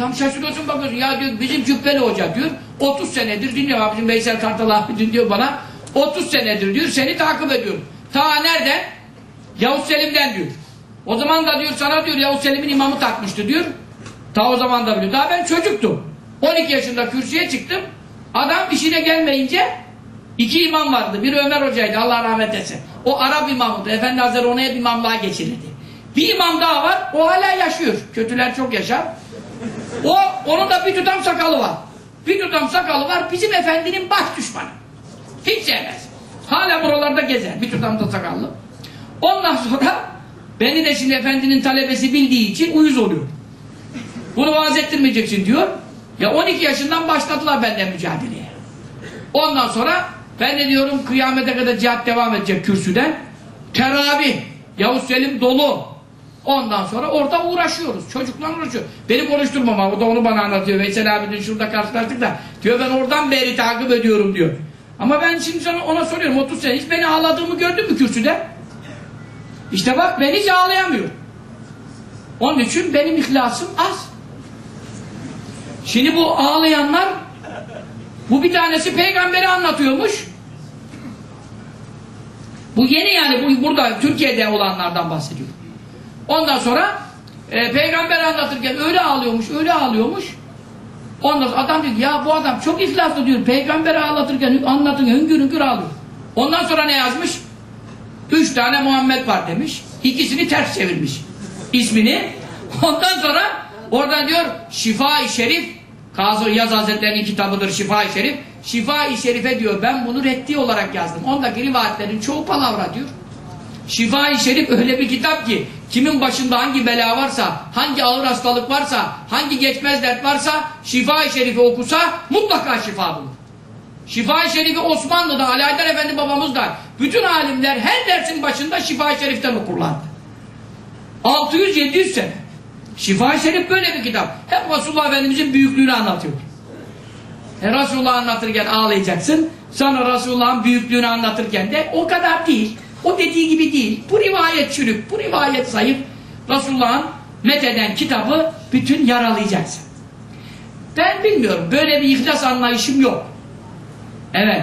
Tam şaşırıyorsun bakıyorsun ya diyor bizim Cübbeli Hoca diyor 30 senedir dinliyor abi bizim Veysel Kartal abi diyor bana 30 senedir diyor seni takip ediyorum. Ta nereden? Yavuz Selim'den diyor. O zaman da diyor sana diyor Yavuz Selim'in imamı takmıştı diyor. Ta o zaman da biliyor. Daha ben çocuktum. 12 yaşında kürsüye çıktım. Adam işine gelmeyince iki imam vardı. Biri Ömer Hoca'ydı Allah rahmet etsin. O Arap imamıydı. Efendi Hazretleri ona hep imamlığa geçirirdi. Bir imam daha var. O hala yaşıyor. Kötüler çok yaşar. O, onun da bir tutam sakalı var. Bir tutam sakalı var. Bizim efendinin baş düşmanı. Hiç sevmez. Hala buralarda gezer. Bir tutam da sakallı. Ondan sonra beni de şimdi efendinin talebesi bildiği için uyuz oluyor. Bunu vaaz ettirmeyeceksin diyor. Ya 12 yaşından başladılar benden mücadeleye. Ondan sonra ben de diyorum kıyamete kadar cihat devam edecek kürsüden. Teravih, Yavuz Selim dolu. Ondan sonra orada uğraşıyoruz. Çocuklar uğraşıyor. Beni konuşturmam abi. O da onu bana anlatıyor. Veysel abi dün şurada karşılaştık da. Diyor ben oradan beri takip ediyorum diyor. Ama ben şimdi sana ona soruyorum 30 sene hiç beni ağladığımı gördün mü kürsüde? İşte bak ben hiç ağlayamıyor. Onun için benim ihlasım az. Şimdi bu ağlayanlar bu bir tanesi peygamberi anlatıyormuş. Bu yeni yani bu burada Türkiye'de olanlardan bahsediyor. Ondan sonra e, peygamber anlatırken öyle ağlıyormuş, öyle ağlıyormuş. Ondan sonra adam diyor ki, ya bu adam çok ihlaslı diyor. Peygamberi ağlatırken anlatın hüngür hüngür ağlıyor. Ondan sonra ne yazmış? Üç tane Muhammed var demiş. İkisini ters çevirmiş. ismini. Ondan sonra orada diyor Şifa-i Şerif Kazı Yaz Hazretleri'nin kitabıdır Şifa-i Şerif. Şifa-i Şerif'e diyor ben bunu reddi olarak yazdım. Ondaki rivayetlerin çoğu palavra diyor. Şifa-i Şerif öyle bir kitap ki kimin başında hangi bela varsa, hangi ağır hastalık varsa, hangi geçmez dert varsa Şifa-i Şerif'i okusa mutlaka şifa bulur. Şifa-i Şerif'i Osmanlı'da, Haydar Efendi babamız da bütün alimler her dersin başında Şifa-i Şerif'ten okurlardı. 600-700 sene. Şifa-i Şerif böyle bir kitap. Hep Resulullah Efendimiz'in büyüklüğünü anlatıyor. E Resulullah anlatırken ağlayacaksın. Sonra Resulullah'ın büyüklüğünü anlatırken de o kadar değil. O dediği gibi değil. Bu rivayet çürük, bu rivayet zayıf. Resulullah'ın metheden kitabı bütün yaralayacaksın. Ben bilmiyorum. Böyle bir ihlas anlayışım yok. Evet.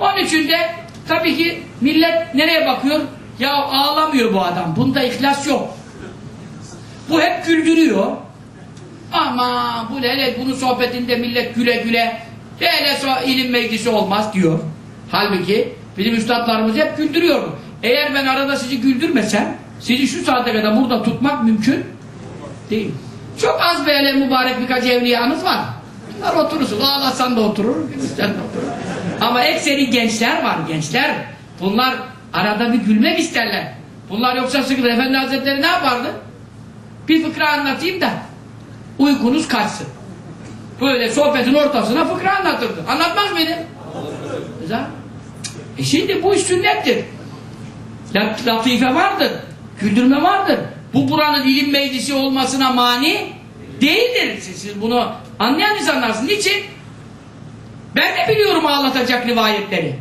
Onun için de tabii ki millet nereye bakıyor? Ya ağlamıyor bu adam. Bunda ihlas yok. Bu hep güldürüyor. Ama bu hele bunun sohbetinde millet güle güle hele ilim meclisi olmaz diyor. Halbuki bizim üstadlarımız hep güldürüyor. Eğer ben arada sizi güldürmesem sizi şu saate kadar burada tutmak mümkün değil. Çok az böyle mübarek birkaç evliyanız var. Bunlar oturursun. Ağlasan da oturur, gülsen de oturur. Ama ekseri gençler var, gençler. Bunlar arada bir gülmek isterler. Bunlar yoksa sıkılır. Efendi Hazretleri ne yapardı? Bir fıkra anlatayım da uykunuz kaçsın. Böyle sohbetin ortasına fıkra anlatırdı. Anlatmaz mıydı? Güzel. E şimdi bu iş sünnettir. Latife vardır. Güldürme vardır. Bu buranın ilim meclisi olmasına mani değildir. Siz, siz bunu anlayan insanlarsınız. Niçin? Ben de biliyorum ağlatacak rivayetleri.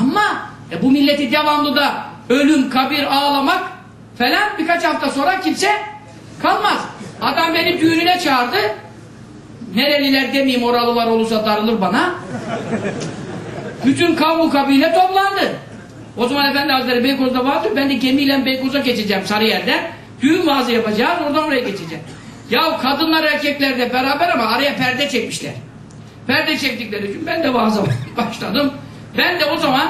Ama e, bu milleti devamlı da ölüm, kabir, ağlamak falan birkaç hafta sonra kimse kalmaz. Adam beni düğününe çağırdı. Nereliler demeyeyim oralılar olursa darılır bana. Bütün kavmu kabile toplandı. O zaman Efendi Hazretleri Beykoz'da vardır. Ben de gemiyle Beykoz'a geçeceğim Sarıyer'den. Düğün vaazı yapacağız. Oradan oraya geçeceğim. Ya kadınlar erkekler de beraber ama araya perde çekmişler. Perde çektikleri için ben de vaaza başladım. Ben de o zaman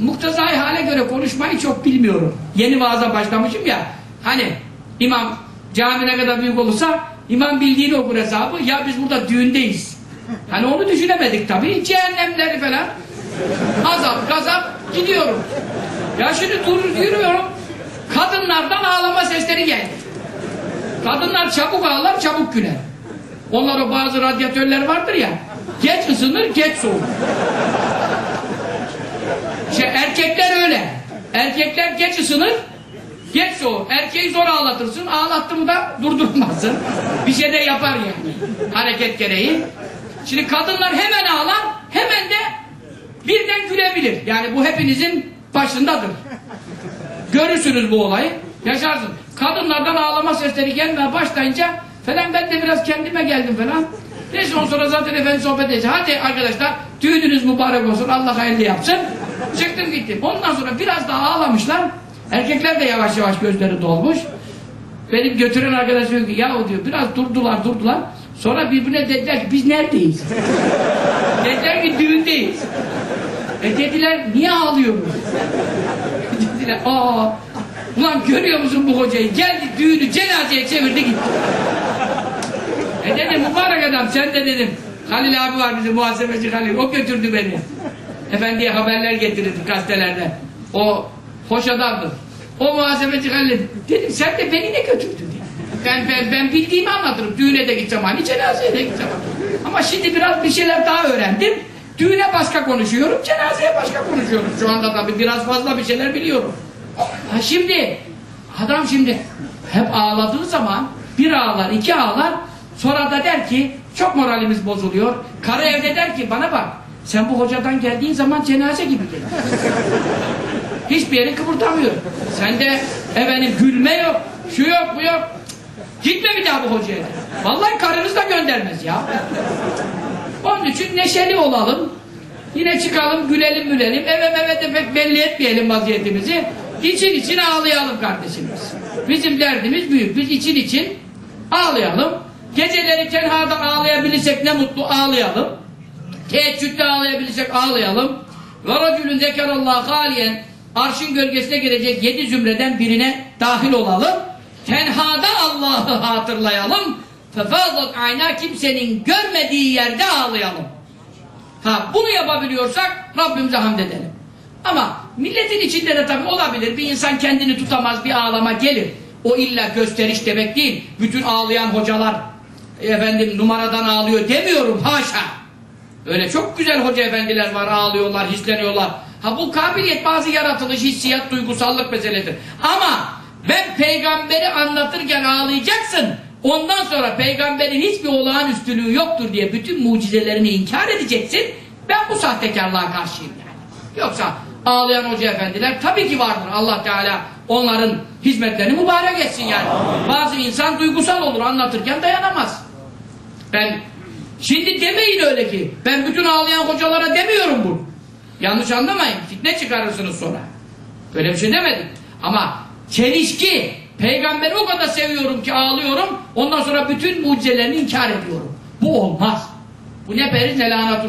muktezai hale göre konuşmayı çok bilmiyorum. Yeni vaaza başlamışım ya. Hani imam cami ne kadar büyük olursa imam bildiğini okur hesabı. Ya biz burada düğündeyiz. Hani onu düşünemedik tabii. Cehennemleri falan. Azap, gazap gidiyorum. Ya şimdi dur yürüyorum. Kadınlardan ağlama sesleri geldi. Kadınlar çabuk ağlar, çabuk güler. Onlar o bazı radyatörler vardır ya. Geç ısınır, geç soğur. İşte erkekler öyle. Erkekler geç ısınır, geç soğur. Erkeği zor ağlatırsın, ağlattın da durdurmazsın. Bir şey de yapar yani. Hareket gereği. Şimdi kadınlar hemen ağlar, hemen de birden gülebilir. Yani bu hepinizin başındadır. Görürsünüz bu olayı, yaşarsın. Kadınlardan ağlama sesleri gelmeye başlayınca Falan ben de biraz kendime geldim falan. Neyse ondan sonra zaten efendi sohbet edeceğiz. Hadi arkadaşlar düğününüz mübarek olsun. Allah hayırlı yapsın. Çıktım gittim. Ondan sonra biraz daha ağlamışlar. Erkekler de yavaş yavaş gözleri dolmuş. Benim götüren arkadaşım diyor ki ya o diyor biraz durdular durdular. Sonra birbirine dediler ki biz neredeyiz? dediler ki düğündeyiz. E dediler niye ağlıyoruz? dediler aa ulan görüyor musun bu hocayı? Geldi düğünü cenazeye çevirdi gitti. e dedim mübarek adam sen de dedim. Halil abi var bizim muhasebeci Halil. O götürdü beni. Efendiye haberler getirirdi gazetelerde. O hoş adamdır. O muhasebeci Halil dedim sen de beni ne götürdün. Ben, ben, ben bildiğimi anlatırım. Düğüne de gideceğim hani cenazeye de gideceğim. Ama şimdi biraz bir şeyler daha öğrendim. Düğüne başka konuşuyorum, cenazeye başka konuşuyorum. Şu anda tabii biraz fazla bir şeyler biliyorum. Ha şimdi, adam şimdi hep ağladığı zaman bir ağlar, iki ağlar sonra da der ki çok moralimiz bozuluyor. Karı evde der ki bana bak sen bu hocadan geldiğin zaman cenaze gibi gelir. Hiçbir yeri kıpırdamıyor. Sende efendim gülme yok, şu yok, bu yok. Gitme bir daha bu hocaya. Vallahi karınız da göndermez ya. Onun için neşeli olalım. Yine çıkalım, gülelim mülelim. Evet evet de pek belli etmeyelim vaziyetimizi. İçin için ağlayalım kardeşimiz. Bizim derdimiz büyük. Biz için için ağlayalım. Geceleri tenhada ağlayabilirsek ne mutlu ağlayalım. Teheccüde ağlayabilirsek ağlayalım. Ve racülün zekerallah haliyen arşın gölgesine girecek yedi zümreden birine dahil olalım. Tenhada Allah'ı hatırlayalım. Fefazat ayna kimsenin görmediği yerde ağlayalım. Ha bunu yapabiliyorsak Rabbimize hamd edelim. Ama milletin içinde de tabii olabilir. Bir insan kendini tutamaz bir ağlama gelir. O illa gösteriş demek değil. Bütün ağlayan hocalar efendim numaradan ağlıyor demiyorum haşa. Öyle çok güzel hoca efendiler var ağlıyorlar, hisleniyorlar. Ha bu kabiliyet bazı yaratılış, hissiyat, duygusallık meseledir. Ama ben peygamberi anlatırken ağlayacaksın. Ondan sonra peygamberin hiçbir olağanüstülüğü yoktur diye bütün mucizelerini inkar edeceksin. Ben bu sahtekarlığa karşıyım yani. Yoksa ağlayan hoca efendiler tabii ki vardır. Allah Teala onların hizmetlerini mübarek etsin yani. Bazı insan duygusal olur anlatırken dayanamaz. Ben şimdi demeyin öyle ki. Ben bütün ağlayan hocalara demiyorum bunu. Yanlış anlamayın. Fitne çıkarırsınız sonra. Böyle bir şey demedim. Ama çelişki. Peygamberi o kadar seviyorum ki ağlıyorum. Ondan sonra bütün mucizelerini inkar ediyorum. Bu olmaz. Bu ne periz ne lanet